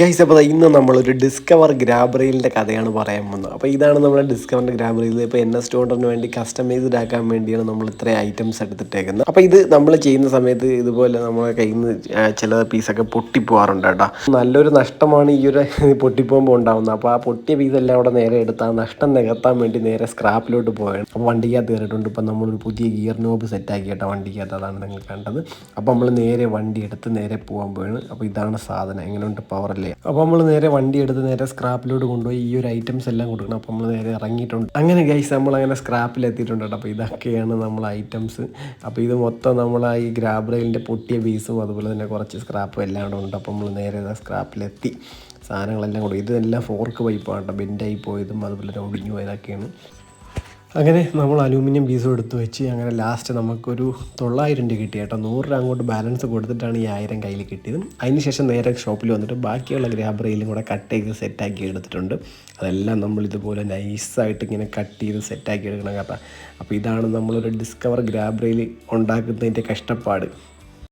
Guys അപ്പോൾ ഇന്ന് നമ്മളൊരു ഡിസ്കവർ ഗ്രാബറിയിലിന്റെ കഥയാണ് പറയാൻ പോകുന്നത്. അപ്പോൾ ഇതാണ് നമ്മുടെ ഡിസ്കവറിന്റെ ഗ്രാബറിയിൽ ഇപ്പോൾ എൻ എസ് ടോണ്ടറിന് വേണ്ടി കസ്റ്റമൈസ്ഡ് ആക്കാൻ വേണ്ടിയാണ് നമ്മൾ ഇത്രയും ഐറ്റംസ് എടുത്തിട്ടേക്കുന്നത്. അപ്പോൾ ഇത് നമ്മൾ ചെയ്യുന്ന സമയത്ത് ഇതുപോലെ നമ്മളെ കയ്യിൽ നിന്ന് ചില പീസൊക്കെ പൊട്ടിപ്പോകാറുണ്ട് കേട്ടോ. നല്ലൊരു നഷ്ടമാണ് ഈ ഒരു പൊട്ടിപ്പോകുമ്പോൾ ഉണ്ടാകുന്നത് അപ്പോൾ ആ പൊട്ടിയ പീസ് എല്ലാം അവിടെ നേരെ എടുത്ത് ആ നഷ്ടം നികത്താൻ വേണ്ടി നേരെ സ്ക്രാപ്പിലോട്ട് പോയാണ് അപ്പോൾ വണ്ടിക്കകത്ത് കയറിയിട്ടുണ്ട്. ഇപ്പോൾ നമ്മളൊരു പുതിയ ഗിയർ നോബ് സെറ്റാക്കി കേട്ടോ വണ്ടിക്കകത്ത്. അതാണ് നിങ്ങൾ കണ്ടത്. അപ്പോൾ നമ്മൾ നേരെ വണ്ടി എടുത്ത് നേരെ പോകാൻ പോയാണ് അപ്പോൾ ഇതാണ് സാധനം. എങ്ങനെയുണ്ട്? പവർ അല്ലേ? അപ്പോൾ നമ്മൾ നേരെ വണ്ടി എടുത്ത് നേരെ സ്ക്രാപ്പിലോട്ട് കൊണ്ടുപോയി ഈ ഒരു ഐറ്റംസ് എല്ലാം കൊടുക്കണം. അപ്പോൾ നമ്മൾ നേരെ ഇറങ്ങിയിട്ടുണ്ട്. അങ്ങനെ ഗൈസ് നമ്മൾ അങ്ങനെ സ്ക്രാപ്പിൽ എത്തിയിട്ടുണ്ട് കേട്ടോ. അപ്പോൾ ഇതൊക്കെയാണ് നമ്മൾ ഐറ്റംസ് അപ്പോൾ ഇത് മൊത്തം നമ്മൾ ആ ഈ ഗ്രാബ് ഗ്രാബ്രയിലിന്റെ പൊട്ടിയ പീസും അതുപോലെ തന്നെ കുറച്ച് സ്ക്രാപ്പും എല്ലാം കൂടെ ഉണ്ട്. അപ്പോൾ നമ്മൾ നേരെ സ്ക്രാപ്പിലെത്തി സാധനങ്ങളെല്ലാം കൂടെ ഇതെല്ലാം ഫോർക്ക് പൈപ്പാണ് കേട്ടോ. ബെൻഡായി പോയതും അതുപോലെ തന്നെ ഒടിഞ്ഞു പോയതൊക്കെയാണ്. അങ്ങനെ നമ്മൾ അലൂമിനിയം പീസും എടുത്ത് വെച്ച് അങ്ങനെ ലാസ്റ്റ് നമുക്കൊരു തൊള്ളായിരം രൂപ കിട്ടി കേട്ടോ. നൂറ് രൂപ അങ്ങോട്ട് ബാലൻസ് കൊടുത്തിട്ടാണ് ഈ ആയിരം കയ്യിൽ കിട്ടിയത്. അതിനുശേഷം നേരെ ഷോപ്പിൽ വന്നിട്ട് ബാക്കിയുള്ള ഗ്രാബ് റെയിലും കൂടെ കട്ട് ചെയ്ത് സെറ്റാക്കി എടുത്തിട്ടുണ്ട്. അതെല്ലാം നമ്മൾ ഇതുപോലെ നൈസായിട്ട് ഇങ്ങനെ കട്ട് ചെയ്ത് സെറ്റാക്കി എടുക്കണം കേട്ടോ. അപ്പോൾ ഇതാണ് നമ്മളൊരു ഡിസ്കവർ ഗ്രാബ് റെയിൽ ഉണ്ടാക്കുന്നതിന്റെ കഷ്ടപ്പാട്.